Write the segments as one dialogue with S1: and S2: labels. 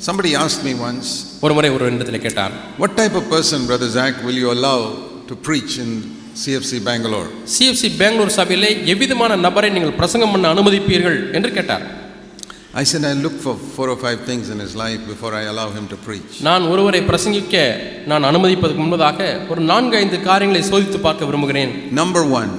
S1: Somebody asked me once,
S2: ஒரு முறை ஒரு இடத்துல கேட்டார்
S1: What type of person, Brother Zach, will you allow to preach in CFC Bangalore?
S2: CFC Bangalore சபையிலே எவ்விதமான நபரை நீங்கள் பிரசங்கம் பண்ண அனுமதிப்பீர்கள் என்று கேட்டார்
S1: I said, I look for four or five things in his life before I allow him to preach.
S2: நான் ஒருவரை பிரசங்கிக்க நான் அனுமதிப்பதற்கு முன்பதாக ஒரு நான்கு ஐந்து காரியங்களை சோதித்து பார்க்க விரும்புகிறேன்
S1: Number one,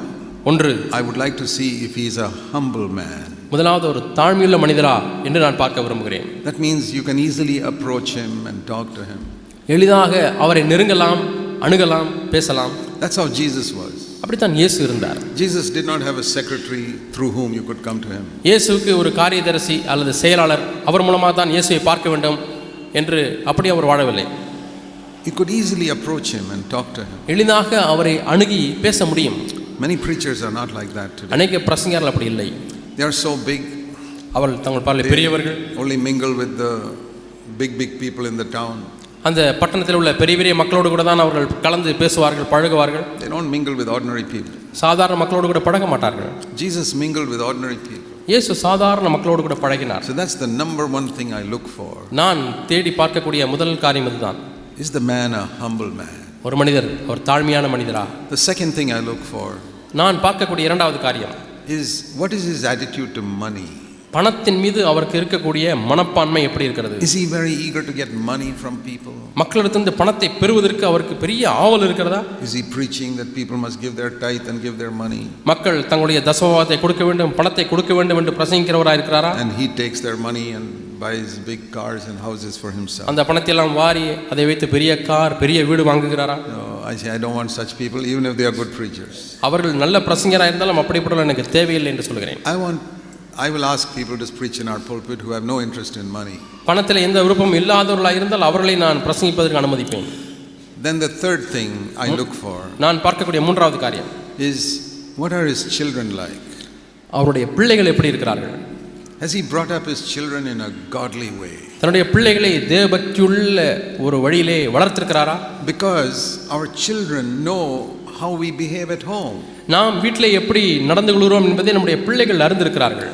S2: ஒன்று
S1: I would like to see if he is a humble man.
S2: முதலாவது ஒரு தாழ்மையுள்ள மனிதரா என்று நான் பார்க்க விரும்புகிறேன்
S1: That means you can easily approach him and talk to him.
S2: எளிதாக அவரை நெருங்கலாம் அணுகலாம் பேசலாம்
S1: That's how Jesus was.
S2: அப்படித்தான் இயேசு இருந்தார்
S1: Jesus did not have a secretary through whom you could come to him.
S2: இயேசுவுக்கு ஒரு காரியதரிசி அல்லது செயலாளர் அவர் மூலமாக தான் இயேசுவை பார்க்க வேண்டும் என்று அப்படி அவர் வாழவில்லை
S1: You could easily approach him and talk to him.
S2: எளிதாக அவரை அணுகி பேச முடியும்
S1: Many preachers are not like that today.
S2: அநேக பிரசங்கர்கள் அப்படி இல்லை
S1: They are so big,
S2: அவள் தங்கள் பார்வையில் பெரியவர்கள்
S1: only mingle with the big, big people in the town.
S2: அந்த பட்டணத்தில் உள்ள பெரிய பெரிய மக்களோடு கூட தான் அவர்கள் கலந்து பேசுவார்கள் பழகுவார்கள்
S1: They don't mingle with ordinary people.
S2: சாதாரண மக்களோடு கூட பழக மாட்டார்கள்
S1: Jesus mingled with ordinary people.
S2: இயேசு சாதாரண மக்களோடு கூட பழகினார்
S1: So that's the number one thing I look for.
S2: நான் தேடி பார்க்கக்கூடிய முதல் காரியம் இதுதான்
S1: Is the man a humble man?
S2: ஒரு மனிதர் ஒரு தாழ்மையான மனிதரா
S1: The second thing I look for
S2: நான் பார்க்கக்கூடிய இரண்டாவது காரியம்
S1: is what is his attitude to money?
S2: பணத்தின் மீது அவருக்கு இருக்கக்கூடிய மனப்பான்மை எப்படி இருக்கிறது
S1: Is he very eager to get money from people?
S2: மக்களிடத்திலிருந்து பணத்தை பெறுவதற்கு அவருக்கு பெரிய ஆவல் இருக்கிறதா
S1: Is he preaching that people must give their tithe and give their money?
S2: மக்கள் தங்களுடைய தசமபாகத்தை கொடுக்க வேண்டும் பணத்தை கொடுக்க வேண்டும் என்று பிரசங்கிக்கிறவரா இருக்கிறாரா
S1: And he takes their money and buys big cars and houses for himself.
S2: அந்த பணத்தை எல்லாம் வாரி அதை வைத்து பெரிய கார் பெரிய வீடு வாங்குகிறாரா
S1: No, I say I don't want such people, even if they are good preachers.
S2: அவர்கள் நல்ல பிரசங்கராக இருந்தாலும் அப்படிப்பட்ட எனக்கு தேவையில்லை என்று சொல்கிறேன்
S1: I want, I will ask people to preach in our pulpit who have no interest in money.
S2: பணத்தில் எந்த விருப்பம் இல்லாதவர்களாக இருந்தால் அவர்களை நான் பிரசங்கிப்பதற்கு அனுமதிப்பேன்
S1: Then the third thing I look for
S2: நான் பார்க்கக்கூடிய மூன்றாவது காரியம்
S1: is what are his children like?
S2: அவருடைய பிள்ளைகள் எப்படி இருக்கிறார்கள்
S1: Has he brought up his children in a godly way?
S2: தன்னுடைய பிள்ளைகளை தேவபக்தியுள்ள ஒரு வழியிலே வளர்த்திருக்கிறாரா
S1: Because our children know how we behave at home.
S2: நாம் வீட்டில் எப்படி நடந்து கொள்கிறோம் என்பதை நம்முடைய பிள்ளைகள் அறிந்திருக்கிறார்கள்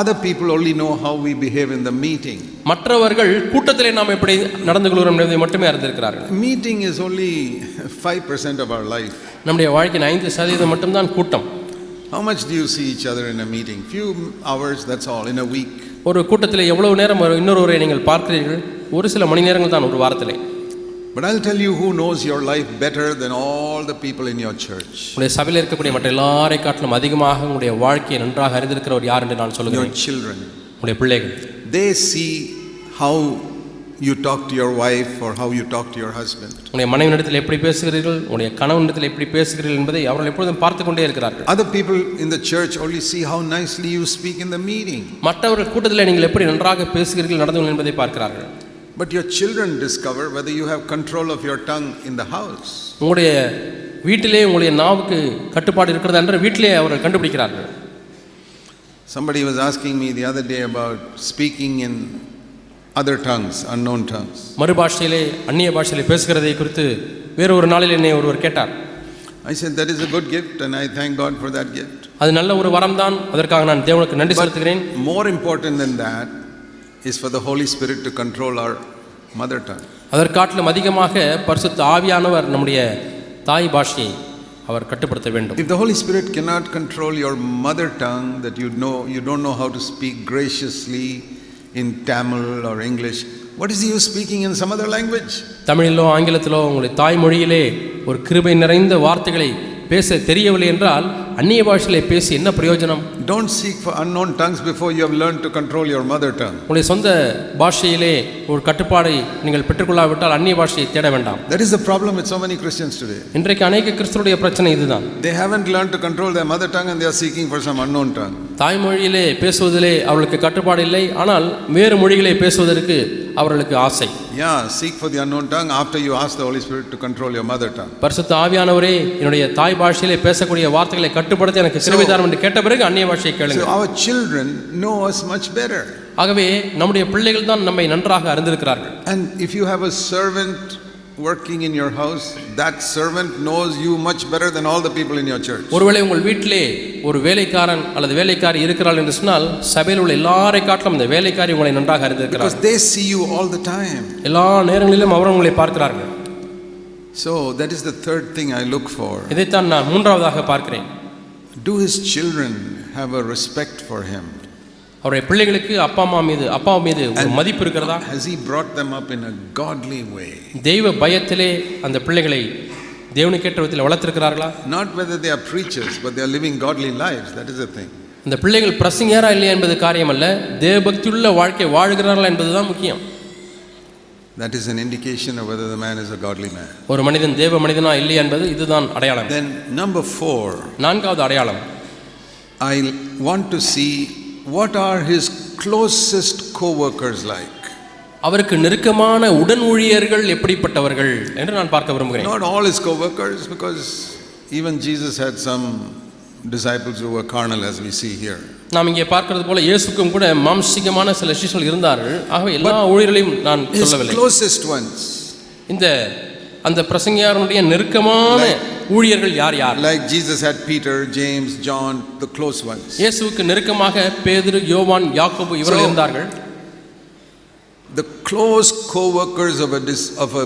S1: Other people only know how we behave in the meeting.
S2: மற்றவர்கள் கூட்டத்திலே நாம் எப்படி நடந்து கொள்கிறோம் என்பதை மட்டுமே அறிந்திருக்கிறார்கள்
S1: Meeting is only 5% of our life.
S2: நம்முடைய வாழ்க்கையின் ஐந்து சதவீதம் மட்டும்தான் கூட்டம்
S1: How much do you see each other in a meeting? Few hours, that's all, in a week.
S2: ஒரு கூட்டத்தில் எவ்வளவு நேரம் இன்னொருவரை நீங்கள் பார்க்கிறீர்கள் ஒரு சில மணி நேரங்கள் தான் ஒரு வாரத்திலே
S1: But I'll tell you who knows your life better than all the people in your church.
S2: உங்களுடைய சபையில் இருக்கக்கூடிய மற்ற எல்லாரை காட்டிலும் அதிகமாக உங்களுடைய வாழ்க்கையை நன்றாக அறிந்திருக்கிறவர் யார் என்று நான்
S1: Your
S2: சொல்லுகிறேன்
S1: children.
S2: உங்களுடைய பிள்ளைகள்
S1: They see how you talk to your wife or how you talk to your husband.
S2: உங்களுடைய மனைவியிடத்தில் எப்படி பேசுகிறீர்கள் உங்களுடைய கணவனிடத்தில் எப்படி பேசுகிறீர்கள் என்பதை அவர்கள் எப்பொழுதும் பார்த்து கொண்டே இருக்கிறார்கள்
S1: Other people in the church only see how nicely you speak in the meeting.
S2: மற்றவர்கள் கூட்டத்தில் நீங்கள் எப்படி நன்றாக பேசுகிறீர்கள் நடந்து கொள்ளுங்கள் என்பதை பார்க்கிறார்கள்
S1: But your children discover whether you have control of your tongue in the house.
S2: உங்களுடைய வீட்டிலே உங்களுடைய நாவுக்கு கட்டுப்பாடு இருக்கிறதா என்று வீட்டிலே அவர்கள் கண்டுபிடிக்கிறார்கள்
S1: Somebody was asking me the other day about speaking in other tongues, unknown tongues.
S2: மறுபாஷையிலே அந்நிய பாஷையிலே பேசுகிறதை குறித்து வேறு ஒரு நாளில் என்னை ஒருவர் கேட்டார்
S1: I said, That is a good gift, and I thank God for that gift.
S2: அது நல்ல ஒரு வரம் தான் அதற்காக நான் தேவனுக்கு நன்றி செலுத்துகிறேன்
S1: More important than that is for the Holy Spirit to control our mother tongue.
S2: அதற்காட்டிலும் அதிகமாக பரிசுத்த ஆவியானவர் நம்முடைய தாய் பாஷையை அவர் கட்டுப்படுத்த வேண்டும்
S1: If the Holy Spirit cannot control your mother tongue, that you know you don't know how to speak graciously in Tamil or English, what is he speaking in some other language?
S2: தமிழிலோ ஆங்கிலத்திலோ உங்களுடைய தாய்மொழியிலே ஒரு கிருபை நிறைந்த வார்த்தைகளை பேச தெரியவில்லை என்றால் அந்நிய பாஷையிலே பேசி என்ன பிரயோஜனம்
S1: Don't seek for unknown tongues before you have learned to control your mother tongue.
S2: உங்களுடைய சொந்த பாஷையிலே ஒரு கட்டுப்பாடை நீங்கள் பெற்றுக்கொள்ளாவிட்டால் அந்நிய பாஷையை தேட வேண்டாம்
S1: That is the problem with so many Christians today.
S2: இன்றைக்கு அநேக கிறிஸ்தவருடைய பிரச்சனை இதுதான்
S1: They haven't learned to control their mother tongue and they are seeking for some unknown tongue.
S2: தாய்மொழியிலே பேசுவதிலே அவர்களுக்கு கட்டுப்பாடு இல்லை ஆனால் வேறு மொழிகளை பேசுவதற்கு அவர்களுக்கு ஆசை
S1: Yeah, seek for the unknown tongue after you ask the Holy Spirit to control your mother tongue.
S2: பரிசுத்த ஆவியானவரே என்னுடைய தாய் பாஷையிலே பேசக்கூடிய வார்த்தைகளை கட்டுப்படுத்த எனக்கு சிறுவைதாரம் என்று கேட்ட பிறகு அந்நிய பாஷையை கேளுங்க
S1: our children know us much better.
S2: ஆகவே நம்முடைய பிள்ளைகள் தான் நம்மை நன்றாக அறிந்திருக்கிறார்கள்
S1: And if you have a servant working in your house, that servant knows you much better than all the people in your church.
S2: ஒருவேளை உங்கள் வீட்டிலே ஒரு வேலைக்காரன் அல்லது வேலைக்காரி இருக்கிறாள் என்று சொன்னால் சபையில் உள்ள எல்லாரை காட்டிலும் இந்த வேலைக்காரி உங்களை நன்றாக அறிந்திருக்கிறார்
S1: Because they see you all the time.
S2: எல்லா நேரங்களிலும் அவர் உங்களை பார்க்கிறார்கள்
S1: So that is the third thing I look for.
S2: இதைத்தான் நான் மூன்றாவதாக பார்க்கிறேன்
S1: Do his children have a respect for him?
S2: அவருடைய பிள்ளைகளுக்கு அப்பா அம்மா மீது அப்பா மீது ஒரு மதிப்பு இருக்கிறதா
S1: Has he brought them up in a godly way?
S2: தெய்வ பயத்திலே அந்த பிள்ளைகளை தேவனுக்கேற்ற விதத்தில் வளர்த்திருக்கிறார்களா
S1: Not whether they are preachers, but they are living godly lives. That is the thing.
S2: இந்த பிள்ளைகள் பிரசங்கியாரா இல்லையா என்பது காரியமல்ல தேவபக்தியுள்ள வாழ்க்கை வாழ்கிறார்களா என்பதுதான் முக்கியம்
S1: That is an indication of whether the man is a godly man.
S2: ஒரு மனிதன் தேவ மனிதனா இல்லையா என்பது இதுதான் அடையாளம்
S1: Then, number four,
S2: நான்காவது அடையாளம்
S1: I want to see what are his closest co workers like.
S2: அவருக்கு நெருக்கமான உடன் ஊழியர்கள் எப்படிப்பட்டவர்கள் என்று நான் பார்க்க விரும்புகிறேன்
S1: Not all his co workers, because even Jesus had some disciples who were carnal, as we see here.
S2: நாம் இங்கே பார்க்கிறது போல இயேசுக்கும் கூட மாம்சிகமான சில சிஷ்யர்கள் இருந்தார்கள் ஆகவே எல்லா ஊழியர்களையும் நான் சொல்லவில்லை
S1: closest ones,
S2: இந்த அந்த பிரசங்கியாரனுடைய நெருக்கமான ஊழியர்கள் யார் யார்
S1: like Jesus had Peter, James, John, the close ones.
S2: இயேசுவுக்கு நெருக்கமாக பேதுரு யோவான் யாக்கோபு இவர்கள் இருந்தார்கள்
S1: The close co workers of a, dis- of a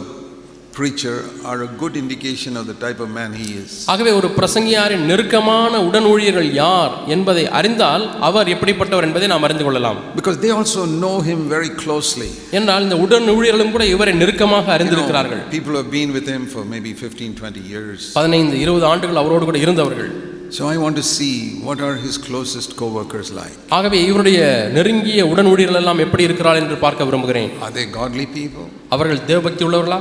S1: preacher are a good indication of the type of man he is.
S2: ஆகவே ஒரு பிரசங்கியாரின் நெருக்கமான உடன் ஊழியர்கள் யார் என்பதை அறிந்தால் அவர் எப்படிப்பட்டவர் என்பதை நாம் அறிந்து கொள்ளலாம்
S1: Because they also know him very closely.
S2: என்றால் இந்த உடன் ஊழியர்களும் கூட இவரை நெருக்கமாக
S1: You know,
S2: அறிந்திருக்கிறார்கள்
S1: people have been with him for maybe 15, 20 years.
S2: பதினைந்து இருபது ஆண்டுகள் அவரோடு கூட இருந்தவர்கள்
S1: So I want to see what are his closest co workers like.
S2: ஆகவே இவருடைய நெருங்கிய உடன் ஊழியர்கள் எல்லாம் எப்படி இருக்கிறார்கள் என்று பார்க்க விரும்புகிறேன்
S1: Are they godly people?
S2: அவர்கள் தேவபக்தி உள்ளவர்களா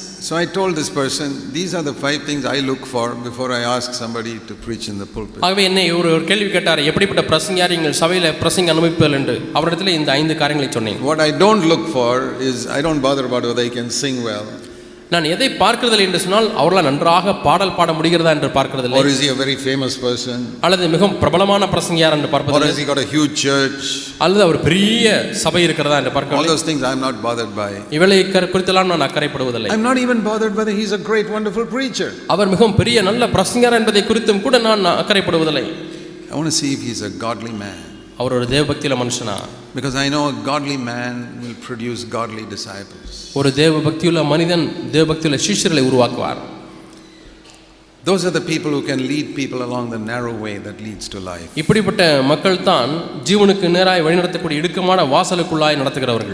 S1: so I told this person, these are the five things I look for before I ask somebody to preach in the pulpit.
S2: ஆகவே என்னை ஒரு ஒரு கேள்வி கேட்டார் எப்படிப்பட்ட பிரசங்கியார் எங்கள் சபையில் பிரசங்க அனுபவிப்பீர்கள் என்று அவரிடத்தில் இந்த ஐந்து காரியங்களை சொன்னேன்
S1: What I don't look for is, I don't bother about whether he can sing well,
S2: நான் எதை பார்க்கிறதில்லை என்று சொன்னால் அவர்களால் நன்றாக பாடல் பாட முடிகிறதா என்று பார்க்கிறதில்லை
S1: or is he a very famous person,
S2: அல்லது மிகவும் பிரபலமான பிரசங்கியார் என்று
S1: or
S2: பார்ப்பதில்லை
S1: has he got a huge church.
S2: அல்லது அவர் பெரிய சபை இருக்கிறதா என்று
S1: All
S2: பார்க்கவில்லை
S1: those things I'm not bothered by.
S2: இவளை குறித்தெல்லாம் நான் அக்கறைப்படுவதில்லை
S1: I'm not even bothered whether he's a great, wonderful preacher.
S2: அவர் மிகவும் பெரிய நல்ல பிரசங்கியார் என்பதை குறித்தும் கூட நான் அக்கறைப்படுவதில்லை
S1: I want to see if he's a godly man.
S2: அவர் ஒரு தேவபக்தியில மனுஷனா
S1: Because I know a godly man will produce godly disciples.
S2: ஒரு தேவ பக்தியுள்ள மனிதன் தேவ பக்தியுள்ள சிஷ்யர்களை உருவாக்குவார்
S1: Those are the people who can lead people along the narrow way that leads to life.
S2: இப்படிப்பட்ட மக்கள் தான் ஜீவனுக்கு நேராய் வழிநடத்தக்கூடிய இடுக்கமான வாசலுக்குள்ளாய் நடத்துகிறவர்கள்